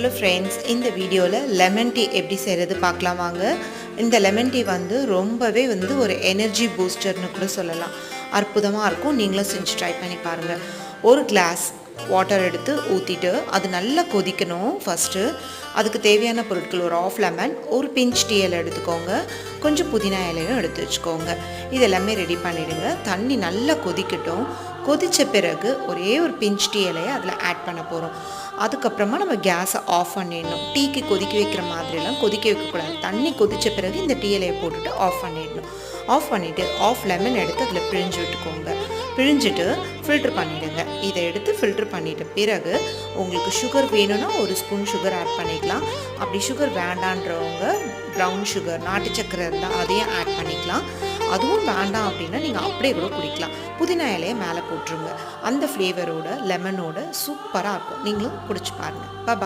Hello friends இந்த வீடியோவில் lemon tea எப்படி செய்கிறது பார்க்கலாம் வாங்க. இந்த லெமன் டீ வந்து ரொம்பவே வந்து ஒரு எனர்ஜி பூஸ்டர்னு கூட சொல்லலாம். அற்புதமாக இருக்கும் நீங்களும் செஞ்சு ட்ரை பண்ணி பாருங்கள் ஒரு கிளாஸ் வாட்டர் எடுத்து ஊற்றிட்டு அது நல்லா கொதிக்கணும் ஃபஸ்ட்டு அதுக்கு தேவையான பொருட்கள் ஒரு ஆஃப் லெமன் ஒரு பிஞ்ச் டீ இலை எடுத்துக்கோங்க. கொஞ்சம் புதினா இலையும் எடுத்து வச்சுக்கோங்க. இது எல்லாமே ரெடி பண்ணிவிடுங்க தண்ணி நல்லா கொதிக்கட்டும். கொதித்த பிறகு ஒரே ஒரு பிஞ்ச் டீ இலையை அதில் ஆட் பண்ண போகிறோம் அதுக்கப்புறமா நம்ம கேஸை ஆஃப் பண்ணிடணும். டீக்கு கொதிக்க வைக்கிற மாதிரிலாம் கொதிக்க வைக்கக்கூடாது. தண்ணி கொதித்த பிறகு இந்த டீ இலையை போட்டுட்டு ஆஃப் பண்ணிடணும். ஆஃப் பண்ணிவிட்டு ஆஃப் லெமன் எடுத்து அதில் பிழிஞ்சு விட்டுக்கோங்க. பிழிஞ்சிட்டு ஃபில்ட்ரு பண்ணிவிடுங்க இதை எடுத்து ஃபில்ட்ரு பண்ணிவிட்ட பிறகு உங்களுக்கு சுகர் வேணும்னா ஒரு ஸ்பூன் சுகர் ஆட் பண்ணிக்கலாம். அப்படி சுகர் வேண்டான்றவங்க ப்ரௌன் சுகர் நாட்டு சக்கரை இருந்தால் அதையும் ஆட் பண்ணிக்கலாம். அதுவும் வேண்டாம் அப்படின்னா நீங்கள் அப்படியே கூட குடிக்கலாம். புதினா இலையை மேலே போட்டுருங்க. அந்த ஃப்ளேவரோட லெமனோட சூப்பராக இருக்கும். நீங்களும் குடிச்சு பாருங்கள் பபா